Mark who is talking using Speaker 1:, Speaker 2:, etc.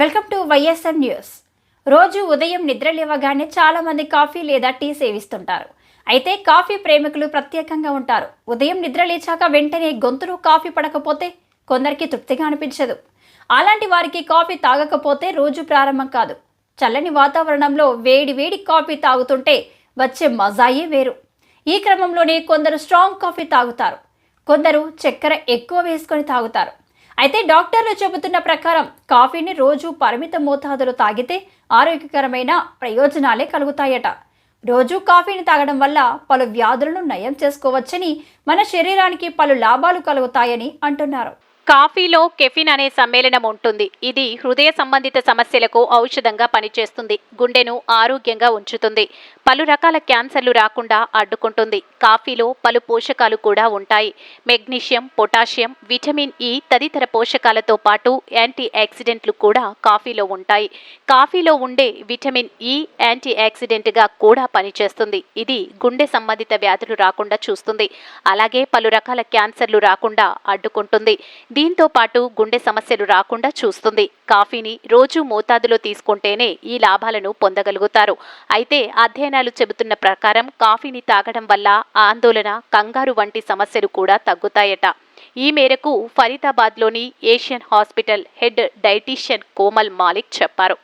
Speaker 1: Welcome to YSN news. రోజు ఉదయం నిద్ర లేవగానే చాలామంది కాఫీ లేదా టీ సేవిస్తుంటారు. అయితే కాఫీ ప్రేమికులు ప్రత్యేకంగా ఉంటారు. ఉదయం నిద్ర లేచాక వెంటనే గొంతులో కాఫీ పడకపోతే కొందరికి తృప్తిగా అనిపించదు. అలాంటి వారికి కాఫీ తాగకపోతే రోజు ప్రారంభం కాదు. చల్లని వాతావరణంలో వేడి వేడి కాఫీ తాగుతుంటే వచ్చే మజాయే వేరు. ఈ క్రమంలోనే కొందరు స్ట్రాంగ్ కాఫీ తాగుతారు. కొందరు చక్కెర ఎక్కువ వేసుకొని తాగుతారు. అయితే డాక్టర్లు చెబుతున్న ప్రకారం కాఫీని రోజు పరిమిత మోతాదులో తాగితే ఆరోగ్యకరమైన ప్రయోజనాలే కలుగుతాయట. రోజు కాఫీని తాగడం వల్ల పలు వ్యాధులను నయం చేసుకోవచ్చని మన శరీరానికి పలు లాభాలు కలుగుతాయని అంటున్నారు.
Speaker 2: కాఫీలో కెఫిన్ అనే సమ్మేళనం ఉంటుంది. ఇది హృదయ సంబంధిత సమస్యలకు ఔషధంగా పనిచేస్తుంది. గుండెను ఆరోగ్యంగా ఉంచుతుంది. పలు రకాల క్యాన్సర్లు రాకుండా అడ్డుకుంటుంది. కాఫీలో పలు పోషకాలు కూడా ఉంటాయి. మెగ్నీషియం పొటాషియం విటమిన్ ఇ తదితర పోషకాలతో పాటు యాంటీ ఆక్సిడెంట్లు కూడా కాఫీలో ఉంటాయి. కాఫీలో ఉండే విటమిన్ e ఇ యాంటీ ఆక్సిడెంట్గా కూడా పనిచేస్తుంది. ఇది గుండె సంబంధిత వ్యాధులు రాకుండా చూస్తుంది. అలాగే పలు రకాల క్యాన్సర్లు రాకుండా అడ్డుకుంటుంది. దీంతో పాటు గుండె సమస్యలు రాకుండా చూస్తుంది. కాఫీని రోజు మోతాదులో తీసుకుంటేనే ఈ లాభాలను పొందగలుగుతారు. అయితే అధ్యయనాలు చెబుతున్న ప్రకారం కాఫీని తాగడం వల్ల ఆందోళన కంగారు వంటి సమస్యలు కూడా తగ్గుతాయట. ఈ మేరకు ఫరీదాబాద్లోని Asian hospital head dietitian Komal Malik చెప్పారు.